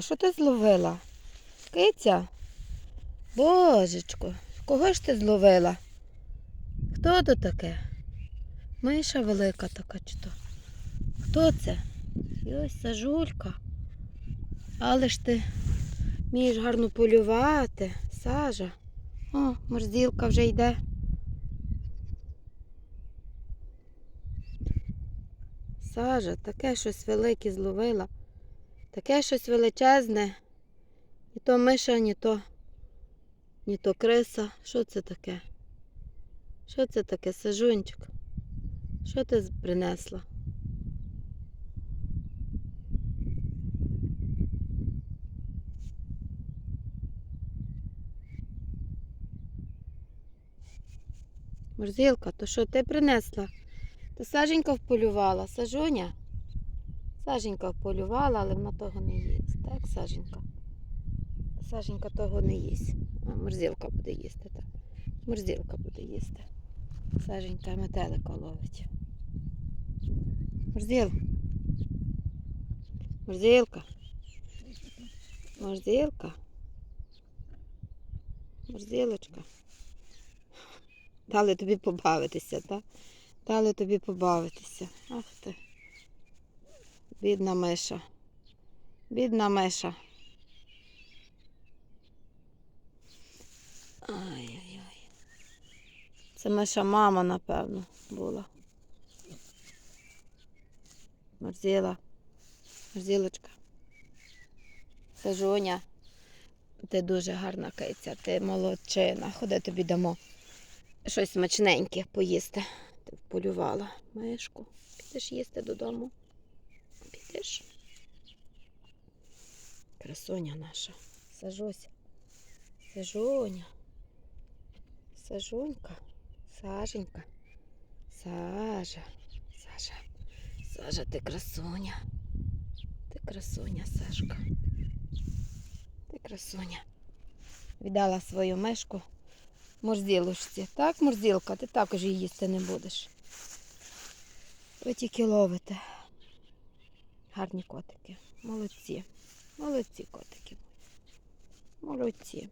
Що ти зловила? Киця? Божечко, кого ж ти зловила? Хто то таке? Миша велика така чи то? Хто це? І ось сажулька. Але ж ти вмієш гарно полювати, сажа. О, морзілка вже йде. Сажа, таке щось велике зловила. Таке щось величезне. Ні то миша, ні то, ні то криса. Що це таке? Що це таке, сажунчик? Що ти принесла? Морзілка, то що ти принесла? Ти саженька вполювала, сажуня? Саженька вполювала, але вона того не їсть. Так, Саженька? Саженька того не їсть. А, морзілка буде їсти. Так. Морзілка буде їсти. Саженька метелика ловить. Морзіл. Морзілка. Морзілка. Морзілочка. Дали тобі побавитися, так? Дали тобі побавитися. Ах ти. Бідна миша. Бідна миша. Ай-яй-яй. Це миша мама, напевно, була. Морзіла. Морзілочка. Сажуня. Ти дуже гарна киця, ти молодчина. Ходи тобі дамо щось смачненьке поїсти. Ти вполювала мишку. Підеш їсти додому. Підеш. Красуня наша. Сажуся. Сажуня. Сажунька. Саженька. Сажа. Сажа. Сажа, ти красуня. Ти красуня, Сашка. Ти красуня. Віддала свою мишку морзілочці. Так, морзілка, ти також її їсти не будеш. Ви тільки ловите. Гарні котики. Молодці. Молодці котики. Молодці.